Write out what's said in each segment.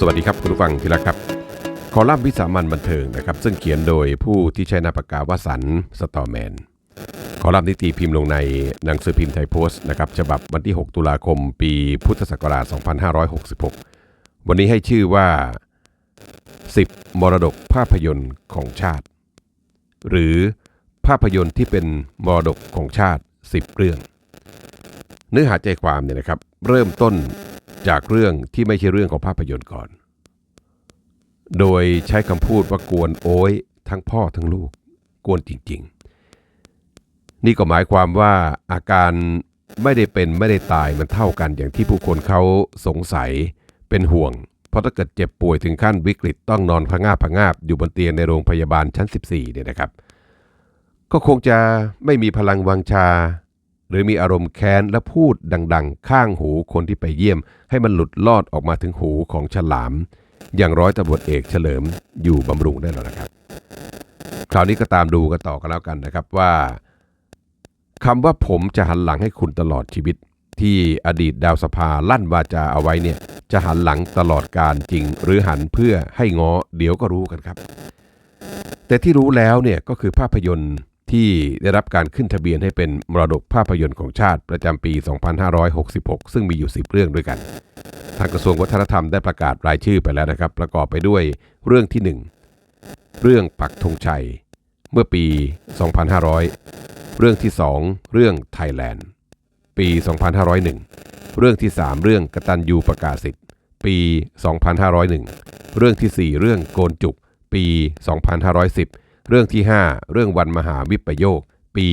สวัสดีครับคุณผู้ฟังที่รักครับ คอลัมน์วิสามันบันเทิงนะครับ ซึ่งเขียนโดยผู้ที่ใช้นามปากกาวสันสตอร์แมน คอลัมน์นี้ตีพิมพ์ลงในหนังสือพิมพ์ไทยโพสต์นะครับฉบับวันที่ 6 ตุลาคม ปีพุทธศักราช 2566 วันนี้ให้ชื่อว่า 10 มรดกภาพยนตร์ของชาติ หรือภาพยนตร์ที่เป็นมรดกของชาติ 10 เรื่อง เนื้อหาใจความเนี่ยนะครับ เริ่มต้น จากเรื่องที่ไม่ใช่เรื่องของภาพยนตร์ก่อน โดยใช้คำพูดว่ากวนโอ้ยทั้งพ่อทั้งลูก กวนจริง ๆ นี่ก็หมายความว่าอาการไม่ได้เป็นไม่ได้ตายมันเท่ากันอย่างที่ผู้คนเขาสงสัยเป็นห่วง เพราะถ้าเกิดเจ็บป่วยถึงขั้นวิกฤตต้องนอนพะงาบพะงาบอยู่บนเตียงในโรงพยาบาลชั้น 14เนี่ยนะครับ ก็คงจะไม่มีพลังวังชา หรือมีอารมณ์แค้นและพูดดังๆ ข้างหูคนที่ไปเยี่ยม ให้มันหลุดลอดออกมาถึงหูของฉลาม อย่างร้อยตำรวจเอกเฉลิมอยู่บำรุงได้แล้วนะครับ คราวนี้ก็ตามดูกันต่อกันแล้วกันนะครับว่าคำว่าผมจะหันหลังให้คุณตลอดชีวิต ที่อดีตดาวสภาลั่นวาจาเอาไว้เนี่ย จะหันหลังตลอดการจริง หรือหันเพื่อให้ง้อเดี๋ยวก็รู้กันครับ แต่ที่รู้แล้วเนี่ยก็คือภาพยนตร์ ที่ได้รับการขึ้นทะเบียนให้เป็นมรดกภาพยนตร์ของชาติประจำปี 2566 ซึ่งมีอยู่ 10 เรื่องด้วยกัน ทางกระทรวงวัฒนธรรมได้ประกาศรายชื่อไปแล้วนะครับ ประกอบไปด้วยเรื่องที่ 1 เรื่องปักธงชัย เมื่อปี 2500 เรื่องที่ 2 เรื่องไทยแลนด์ ปี 2501 เรื่องที่ 3 เรื่องกตัญญูประกาศสิทธิ์ ปี 2501 เรื่องทีสี่4 เรื่องโกนจุก ปี 2510 เรื่องที่ 5 เรื่องวันมหาวิปโยค ปี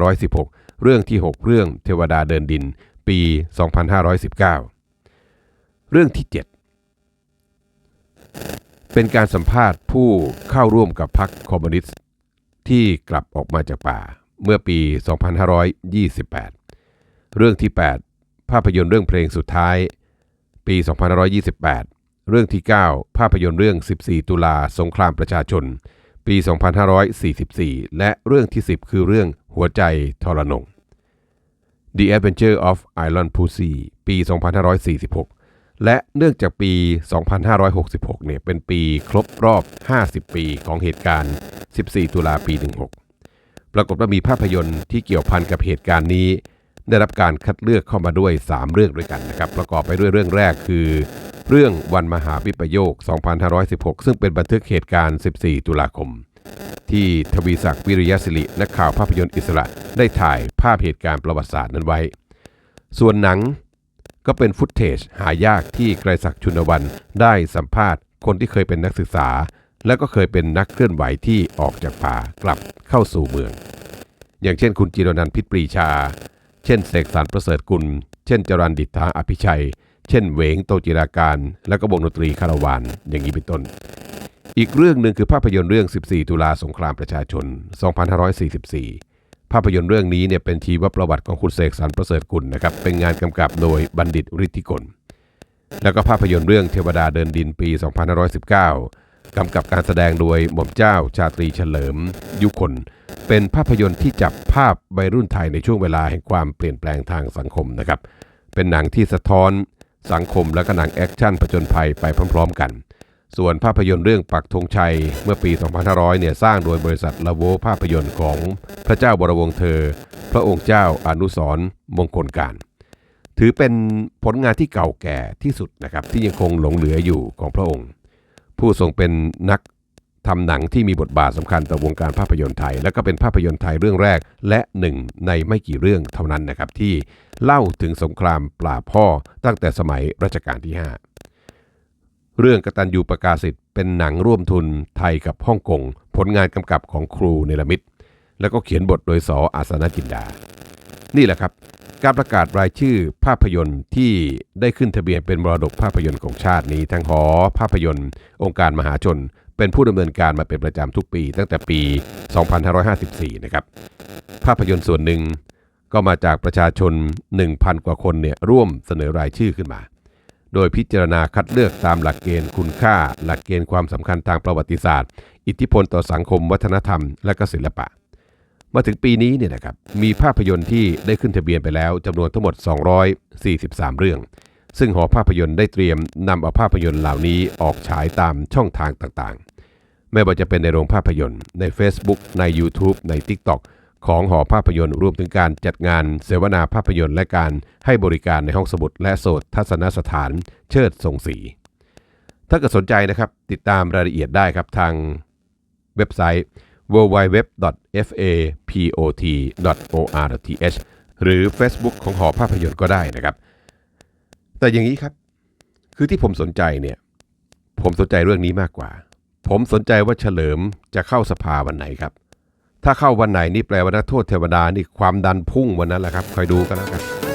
2516 เรื่องที่ 6 เรื่องเทวดาเดินดิน ปี 2519 เรื่องที่ 7 เป็นการสัมภาษณ์ผู้เข้าร่วมกับพรรคคอมมิวนิสต์ที่กลับออกมาจากป่าเมื่อปี 2528 เรื่องที่ 8 ภาพยนตร์เรื่องเพลงสุดท้าย ปี 2528 เรื่องที่ 9 ภาพยนตร์เรื่อง 14 ตุลาสงครามประชาชน ปี 2544 และเรื่องที่ 10 คือเรื่องหัวใจทรนง The Adventure of Iron Pussy ปี 2546 และเนื่องจากปี 2566 เนี่ยเป็นปีครบรอบ 50 ปีของเหตุการณ์ 14 ตุลาปี 16 ปรากฏว่ามีภาพยนตร์ที่เกี่ยวพันกับเหตุการณ์นี้ ได้รับการคัดเลือกเข้ามาด้วย 3 เรื่องด้วยกันนะครับ ประกอบไปด้วยเรื่องแรกคือ เรื่องวันมหาวิปโยค 2516 ซึ่งเป็นบันทึกเหตุการณ์ 14 ตุลาคม ที่ทวีศักดิ์วิริยศิรินักข่าวภาพยนตร์อิสระ ได้ถ่ายภาพเหตุการณ์ประวัติศาสตร์นั้นไว้ ส่วนหนังก็เป็นฟุตเทจหายากที่ไกรศักดิ์ชุนวันได้สัมภาษณ์คนที่เคยเป็นนักศึกษา และก็เคยเป็นนักเคลื่อนไหวที่ออกจากป่ากลับเข้าสู่เมือง อย่างเช่นคุณจิรนันท์พิษปรีชา เช่นเสกสรรประเสริฐกุล เช่นจรันดิษฐาอภิชัย เช่นเวงโตจิราการ และก็วงดนตรีคาราวานอย่างนี้เป็นต้น อีกเรื่องหนึ่งคือภาพยนตร์เรื่อง 14 ตุลาสงครามประชาชน 2544 ภาพยนตร์เรื่องนี้เนี่ยเป็นชีวประวัติของคุณเสกสรรประเสริฐกุลนะครับเป็นงานกำกับโดยบัณฑิตฤทธิกลแล้วก็ภาพยนตร์เรื่องเทวดาเดินดินปี 2519 กำกับการแสดงโดยหม่อมเจ้าชาตรีเฉลิม ยุคน เป็นภาพยนตร์ที่จับภาพวัยรุ่นไทยในช่วงเวลาแห่งความเปลี่ยนแปลงทางสังคมนะครับ เป็นหนังที่สะท้อน สังคมและก็หนังแอคชั่นผจญภัยไปพร้อม ๆ กัน ส่วนภาพยนตร์เรื่องปักธงชัยเมื่อปี 2500 เนี่ยสร้างโดยบริษัทลาโวภาพยนตร์ของพระเจ้าบรวงเธอ พระองค์เจ้าอนุสรมงคลการ ถือเป็นผลงานที่เก่าแก่ที่สุดนะครับที่ยังคงหลงเหลืออยู่ของพระองค์ ผู้ทรงเป็นนัก ทำหนังที่มีบทบาทสำคัญต่อวงการภาพยนตร์ไทย และก็เป็นภาพยนตร์ไทยเรื่องแรก และหนึ่งในไม่กี่เรื่องเท่านั้นนะครับที่เล่าถึงสงครามปราบพ่อตั้งแต่สมัยรัชกาลที่ 5 เรื่องกตัญญูประกาศสิทธิ์เป็นหนังร่วมทุนไทยกับฮ่องกงผลงานกำกับของครูเนลมิตแล้วก็เขียนบทโดยสออาสนจินดา นี่แหละครับ การประกาศรายชื่อภาพยนตร์ที่ได้ขึ้นทะเบียนเป็นมรดกภาพยนตร์ของชาตินี้ ทั้งหอภาพยนตร์ องค์การมหาชน เป็นผู้ดำเนินการมาเป็นประจำทุกปี ตั้งแต่ปี 2554 นะครับ ภาพยนตร์ส่วนหนึ่งก็มาจากประชาชน 1,000 กว่าคนเนี่ยร่วมเสนอรายชื่อขึ้นมา โดยพิจารณาคัดเลือกตามหลักเกณฑ์คุณค่า หลักเกณฑ์ความสำคัญทางประวัติศาสตร์ อิทธิพลต่อสังคม วัฒนธรรม และก็ศิลปะ มาถึงปีนี้เนี่ยนะครับมีภาพยนตร์ที่ได้ขึ้นทะเบียนไปแล้วจำนวนทั้งหมด 243 เรื่อง ซึ่งหอภาพยนตร์ได้เตรียมนำเอาภาพยนตร์เหล่านี้ออกฉายตามช่องทางต่างๆ ไม่ว่าจะเป็นในโรงภาพยนตร์ ใน Facebook ใน YouTube ใน TikTok ของหอภาพยนตร์รวมถึงการจัดงานเสวนาภาพยนตร์ และการให้บริการในห้องสมุดและโสดทัศนสถานเชิดทรงศรีถ้าเกิดสนใจนะครับติดตามรายละเอียดได้ครับทางเว็บไซต์ www.fapot.or.th หรือ Facebook ของหอภาพยนตร์ก็ได้นะครับ แต่อย่างนี้ครับ คือที่ผมสนใจเนี่ย ผมสนใจเรื่องนี้มากกว่า ผมสนใจว่าเฉลิมจะเข้าสภาวันไหนครับ ถ้าเข้าวันไหนนี่แปลว่านักโทษเทวดานี่ความดันพุ่งวันนั้นแหละครับ คอยดูกันแล้วกัน